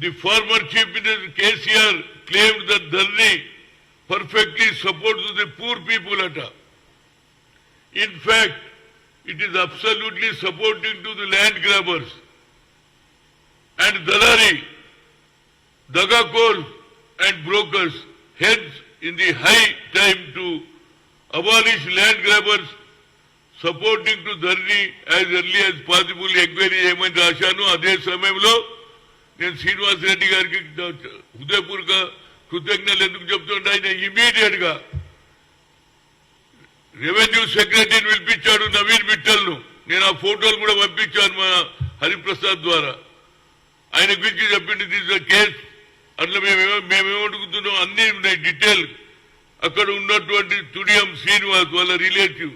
The former Chief Minister KCR claimed that Dharni perfectly supports the poor people at In fact, it is absolutely supporting to the land grabbers and Dalari, Dagakors and brokers. Hence, in the high time to abolish land grabbers, supporting to Dharni as early as possible enquiry చేయమని రాశాను అదే సమయంలో నేను శ్రీనివాస్ రెడ్డి గారికి హృదయపూర్వక కృతజ్ఞతలు ఎందుకు చెప్తుంటే ఆయన ఇమీడియట్గా రెవెన్యూ సెక్రటరీని పిలిపించాడు నవీన్ మిట్టల్ను. నేను ఆ ఫోటోలు కూడా పంపించాను మా హరిప్రసాద్ ద్వారా. ఆయన గురించి చెప్పింది దిస్ కేస్ అట్లా మేమేమో మేమేమడుగుతున్నాం అన్ని ఉన్నాయి డీటెయిల్ అక్కడ ఉన్నటువంటి తుడియం శ్రీనివాస్ వాళ్ళ రిలేటివ్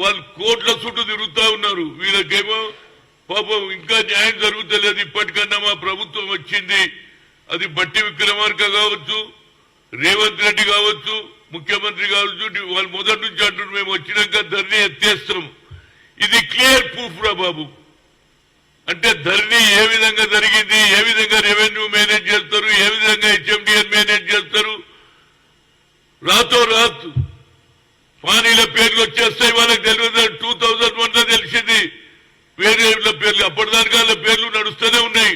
వాళ్ళు కోట్ల చుట్టూ తిరుగుతా ఉన్నారు. వీళ్ళకేమో పాపం ఇంకా న్యాయం జరుగుతలేదు. ఇప్పటికన్నా మా ప్రభుత్వం వచ్చింది. అది బట్టి విక్రమార్క కావచ్చు రేవంత్ రెడ్డి కావచ్చు ముఖ్యమంత్రి కావచ్చు వాళ్ళు మొదటి నుంచి అంటున్నారు మేము వచ్చినాక ధరణి ఎత్తేస్తాం. ఇది క్లియర్ ప్రూఫ్ రా బాబు. అంటే ధరణి ఏ విధంగా జరిగింది ఏ విధంగా రెవెన్యూ మేనేజ్ చేస్తారు ఏ విధంగా హెచ్ఎండిఎన్ మేనేజ్ చేస్తారు రాతో రాత్ పానీల పేర్లు వచ్చేస్తాయి వాళ్ళకి తెలియదు టూ థౌజండ్ వన్లో తెలిసింది వేరే వాళ్ళ పేర్లు అప్పటిదానికి వాళ్ళ పేర్లు నడుస్తూనే ఉన్నాయి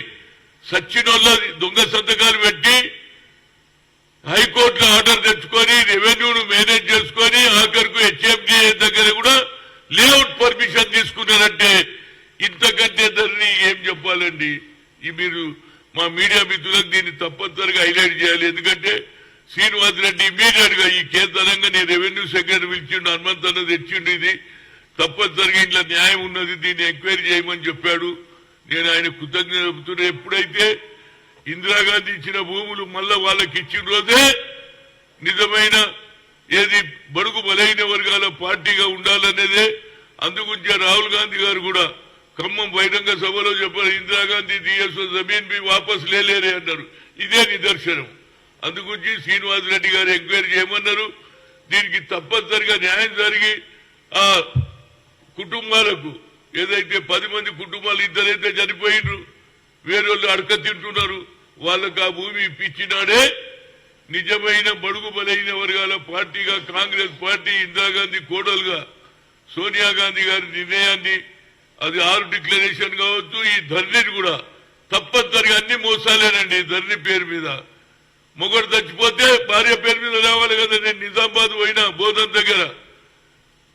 సచిన్ వల్ల దొంగ సంతకాలు పెట్టి హైకోర్టులో ఆర్డర్ తెచ్చుకొని రెవెన్యూను మేనేజ్ చేసుకొని ఆఖరికి హెచ్ఎండిఏ దగ్గర కూడా లేఅవుట్ పర్మిషన్ తీసుకున్నారంటే ఇంతకంటే ధరని ఏం చెప్పాలండి ఈ మీరు మా మీడియా మిత్రులకు దీన్ని తప్పనిసరిగా హైలైట్ చేయాలి. ఎందుకంటే శ్రీనివాస్ రెడ్డి ఇమీడియట్గా ఈ కేంద్రంగా నేను రెవెన్యూ సెక్రటరీ పిలిచిండు హనుమంత్ అన్న తెచ్చిండు ఇది. తప్పనిసరిగా ఇంట్లో న్యాయం ఉన్నది దీన్ని ఎంక్వైరీ చేయమని చెప్పాడు. నేను ఆయన కృతజ్ఞత చెబుతున్నా ఎప్పుడైతే ఇందిరాగాంధీ ఇచ్చిన భూములు మళ్ళా వాళ్ళకి ఇచ్చిన రోజే నిజమైన ఏది బడుగు బలైన వర్గాల పార్టీగా ఉండాలనేదే. అందుగురించే రాహుల్ గాంధీ గారు కూడా ఖమ్మం బహిరంగ సభలో చెప్పారు ఇందిరాగాంధీ దియస్ జమీన్ బి వాపస్ లేలేరే అన్నారు. ఇదే నిదర్శనం. అందుగురించి శ్రీనివాస్ రెడ్డి గారు ఎంక్వైరీ చేయమన్నారు. దీనికి తప్పనిసరిగా న్యాయం జరిగి ఆ కుటుంబాలకు ఏదైతే పది మంది కుటుంబాలు ఇద్దరైతే చనిపోయినరు వేరే వాళ్ళు అడక తింటున్నారు వాళ్ళకు ఆ భూమి ఇప్పించినాడే నిజమైన బడుగు బలైన వర్గాల పార్టీగా కాంగ్రెస్ పార్టీ ఇందిరాగాంధీ కోడలుగా సోనియా గాంధీ గారి నిర్ణయాన్ని అది ఆరు డిక్లరేషన్ కావచ్చు ఈ ధర్నీని కూడా తప్పనిసరిగా అన్ని మోసాలేనండి. ఈ ధరణి పేరు మీద. మొగడు చచ్చిపోతే భార్య పేరు మీద రావాలి కదా. నేను నిజామాబాద్ పోయినా బోధన్ దగ్గర.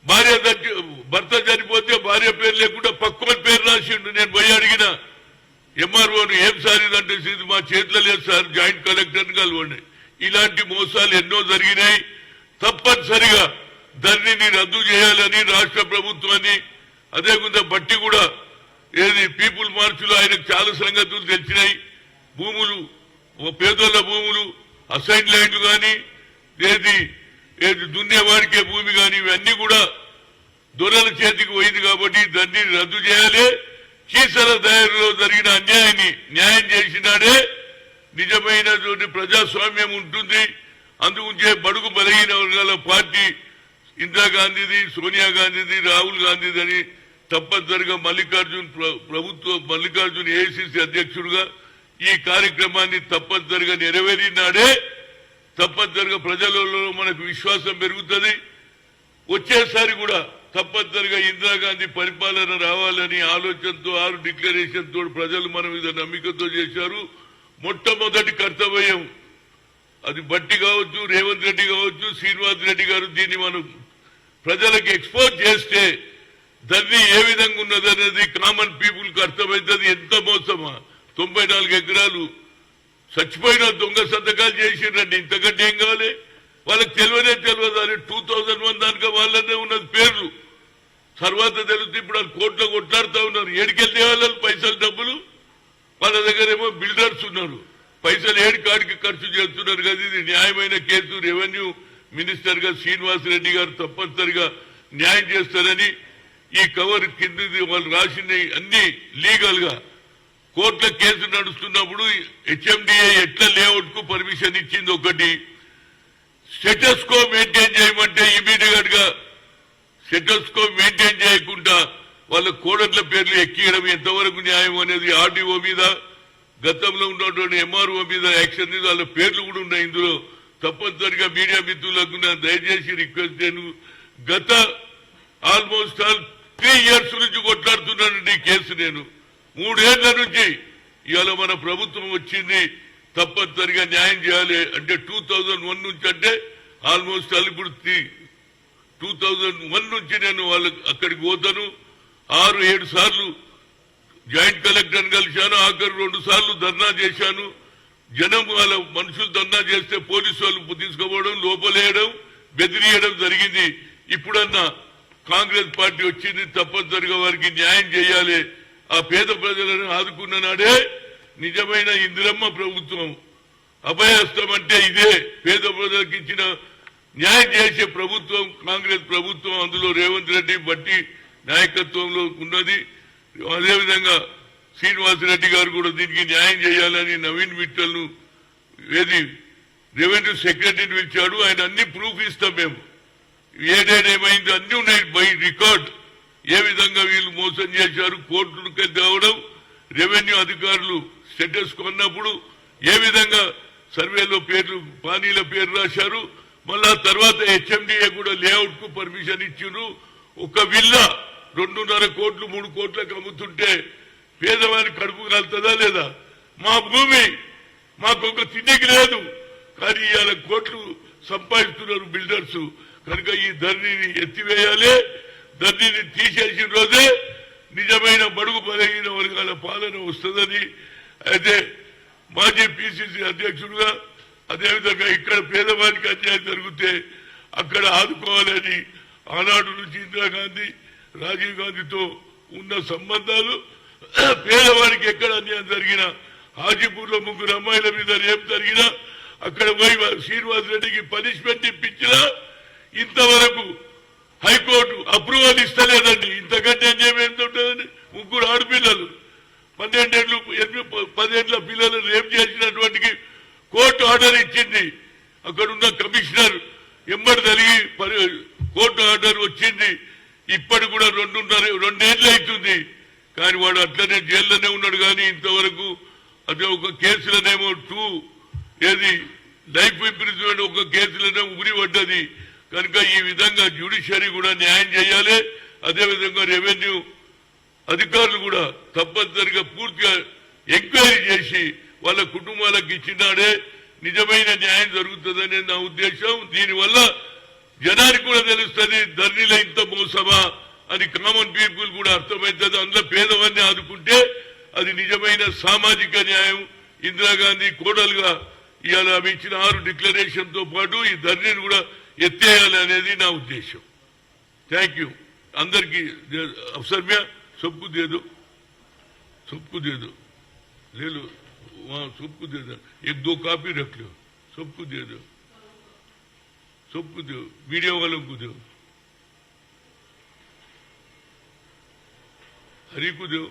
భార్య చచ్చి భర్త చనిపోతే భార్య పేరు లేకుండా పక్కన పేరు రాసిండు. నేను పోయి అడిగిన ఎంఆర్ఓను ఏం సార్ ఇదంటే ఇది మా చేతిలో లేదు సార్ జాయింట్ కలెక్టర్ కలవండి. ఇలాంటి మోసాలు ఎన్నో జరిగినాయి. తప్పనిసరిగా దాన్ని రద్దు చేయాలని రాష్ట్ర ప్రభుత్వాన్ని అదే కొంత బట్టి కూడా ఏది పీపుల్ మార్చిలో ఆయనకు చాలా సంగతులు తెలిసినాయి. భూములు ఓ పేదోళ్ళ భూములు అసైన్ ల్యాండ్లు కానీ ఏది ఏది దున్నేవాడికే భూమి కానీ ఇవన్నీ కూడా దొరల చేతికి పోయింది కాబట్టి దాన్ని రద్దు చేయాలి. కీసర దారిలో జరిగిన అన్యాయాన్ని న్యాయం చేసినాడే నిజమైనటువంటి ప్రజాస్వామ్యం ఉంటుంది. అందుకుంచే బడుగు బలహీన వర్గాల పార్టీ ఇందిరాగాంధీది సోనియా గాంధీది రాహుల్ గాంధీది అని తప్పనిసరిగా మల్లికార్జున్ ప్రభుత్వ మల్లికార్జున్ ఏఐసిసి అధ్యక్షుడుగా ఈ కార్యక్రమాన్ని తప్పనిసరిగా నెరవేరినాడే తప్పనిసరిగా ప్రజలలో మనకు విశ్వాసం పెరుగుతుంది. వచ్చేసారి కూడా తప్పనిసరిగా ఇందిరాగాంధీ పరిపాలన రావాలని ఆలోచనతో ఆరు డిక్లరేషన్తో ప్రజలు మన మీద నమ్మికతో చేశారు. మొట్టమొదటి కర్తవ్యం అది బట్టి కావచ్చు రేవంత్ రెడ్డి కావచ్చు శ్రీనివాస్ రెడ్డి గారు దీన్ని మనం ప్రజలకు ఎక్స్పోజ్ చేస్తే దాన్ని ఏ విధంగా ఉన్నదనేది కామన్ పీపుల్కు అర్థమవుతుంది ఎంత మోసమా? తొంభై నాలుగు ఎకరాలు చచ్చిపోయిన దొంగ సంతకాలు చేసిండ్రండి. ఇంతకంటే ఏం కావాలి? వాళ్ళకి తెలియనే తెలియదు. టూ థౌజండ్ వన్ దానిక వాళ్ళనే ఉన్నది పేర్లు. తర్వాత తెలుస్తే ఇప్పుడు వాళ్ళు కోర్టులో కొట్లాడుతూ ఉన్నారు. ఏడికెళ్తే వాళ్ళు పైసలు డబ్బులు? వాళ్ళ దగ్గర ఏమో బిల్డర్స్ ఉన్నారు. పైసలు ఏడు కాడికి ఖర్చు చేస్తున్నారు కదా. ఇది న్యాయమైన కేసు. రెవెన్యూ మినిస్టర్గా శ్రీనివాస్ రెడ్డి గారు తప్పనిసరిగా న్యాయం చేస్తారని ఈ కవర్ కిందది వాళ్ళు రాసిన అన్ని లీగల్గా కోర్టుల కేసు నడుస్తున్నప్పుడు హెచ్ఎండిఏ ఎట్లా లేఅవుట్కు పర్మిషన్ ఇచ్చింది ఒకటి. స్టేటస్ కో మెయింటైన్ చేయమంటే ఇమీడియట్గా స్టేటస్ కో మెయింటైన్ చేయకుండా వాళ్ళ కోడట్ల పేర్లు ఎక్కియడం ఎంతవరకు న్యాయం అనేది ఆర్డీఓ మీద గతంలో ఉన్నటువంటి ఎంఆర్ఓ మీద యాక్షన్ మీద వాళ్ళ పేర్లు కూడా ఉన్నాయి ఇందులో. తప్పనిసరిగా మీడియా మిత్రులకు దయచేసి రిక్వెస్ట్ చేయను. గత ఆల్మోస్ట్ ఆల్ త్రీ ఇయర్స్ నుంచి కొట్లాడుతున్నానండి కేసు నేను. మూడేళ్ళ నుంచి ఇవాళ మన ప్రభుత్వం వచ్చింది తప్పనిసరిగా న్యాయం చేయాలి అంటే టూ నుంచి అంటే ఆల్మోస్ట్ ఆల్ ఇప్పుడు టూ థౌజండ్ వన్ నుంచి నేను వాళ్ళకి అక్కడికి పోతాను. ఆరు ఏడు సార్లు జాయింట్ కలెక్టర్ కలిశాను. ఆఖరు రెండు సార్లు ధర్నా చేశాను. జనం వాళ్ళ మనుషులు ధర్నా చేస్తే పోలీసు వాళ్ళు తీసుకుపోవడం లోపలేయడం బెదిరియడం జరిగింది ఇప్పుడన్నా కాంగ్రెస్ పార్టీ వచ్చింది తప్పనిసరిగా వారికి న్యాయం చేయాలి. ఆ పేద ప్రజలను ఆదుకున్న నాడే నిజమైన ఇందిరమ్మ ప్రభుత్వం అభయస్తం అంటే ఇదే. పేద ప్రజలకు ఇచ్చిన న్యాయం చేసే ప్రభుత్వం కాంగ్రెస్ ప్రభుత్వం అందులో రేవంత్ రెడ్డి బట్టి నాయకత్వంలో ఉన్నది. అదేవిధంగా శ్రీనివాసరెడ్డి గారు కూడా దీనికి న్యాయం చేయాలని నవీన్ మిట్టల్ను ఏది రెవెన్యూ సెక్రటరీని పిలిచాడు. ఆయన అన్ని ప్రూఫ్ ఇస్తాం మేము. ఏడేడేమైంది అన్ని ఉన్నాయి బై రికార్డ్. ఏ విధంగా వీళ్ళు మోసం చేశారు? కోర్టులకి తేవడం రెవెన్యూ అధికారులు స్టేటస్ కొన్నప్పుడు ఏ విధంగా సర్వేలో పేర్లు పానీల పేరు రాశారు? మళ్ళా తర్వాత హెచ్ఎండిఏ కూడా లేఅవుట్కు పర్మిషన్ ఇచ్చిండ్రు. ఒక విల్లా రెండున్నర కోట్లు మూడు కోట్లకు అమ్ముతుంటే పేదవాడిని కడుపు కలుతుందా లేదా? మా భూమి మాకు ఒక తిండికి లేదు. కానీ ఇవాళ కోట్లు సంపాదిస్తున్నారు బిల్డర్స్. కనుక ఈ ధరణిని ఎత్తివేయాలి. ధరణిని తీసేసిన రోజే నిజమైన బడుగు బలహీన వర్గాల పాలన వస్తుందని. అయితే మాజీ పిసిసి అధ్యక్షుడుగా అదేవిధంగా ఇక్కడ పేదవానికి అన్యాయం జరిగితే అక్కడ ఆదుకోవాలని ఆనాడు నుంచి ఇందిరాగాంధీ రాజీవ్ గాంధీతో ఉన్న సంబంధాలు పేదవానికి ఎక్కడ అన్యాయం జరిగినా హాజీపూర్లో ముగ్గురు అమ్మాయిల మీద రేపు జరిగినా అక్కడ పోయి శ్రీనివాస్ రెడ్డికి పనిష్మెంట్ ఇప్పించినా ఇంతవరకు హైకోర్టు అప్రూవల్ ఇస్తలేదండి. ఇంతకంటే అన్యాయం ఎంత ఉంటుందండి ముగ్గురు ఆడపిల్లలు. పన్నెండేళ్ళు ఎనిమిది పదేళ్ళ పిల్లలు రేప్ చేసినటువంటి కోర్టు ఆర్డర్ ఇచ్చింది. అక్కడ ఉన్న కమిషనర్ ఎంబడి తలిగి కోర్టు ఆర్డర్ వచ్చింది. ఇప్పటి కూడా రెండున్నర రెండేళ్ళు అవుతుంది. కానీ వాడు అట్లనే జైల్లోనే ఉన్నాడు కానీ ఇంతవరకు అది ఒక కేసులనేమో టూ ఏది లైఫ్ ఇంప్రిజ్మెంట్ ఒక కేసులోనే ఉరి పడ్డది. కనుక ఈ విధంగా జ్యుడిషియరీ కూడా న్యాయం చేయాలి. అదేవిధంగా రెవెన్యూ అధికారులు కూడా తప్పనిసరిగా పూర్తిగా ఎంక్వైరీ చేసి వాళ్ళ కుటుంబాలకు ఇచ్చినాడే నిజమైన న్యాయం జరుగుతుందనే నా ఉద్దేశం. దీనివల్ల జనానికి కూడా తెలుస్తుంది ధరణిలో ఇంత మోసమా అని కామన్ పీపుల్ కూడా అర్థమవుతుంది. అందులో పేదవాన్ని ఆదుకుంటే అది నిజమైన సామాజిక న్యాయం. ఇందిరాగాంధీ కోడలుగా ఇవాళ ఆమె ఇచ్చిన ఆరు డిక్లరేషన్తో పాటు ఈ ధరణిని కూడా ఎత్తేయాలి అనేది నా ఉద్దేశం థ్యాంక్ యూ అందరికీ అవసరమే సొప్పు దేదు సొప్పు దేదు లేదు సొప్పు దేదు ఎక్ దో కాపీ రఖ్ లో సొప్పు దేదు సొప్పు దేవు మీడియా వాళ్ళకు దేవు హరికు దేవు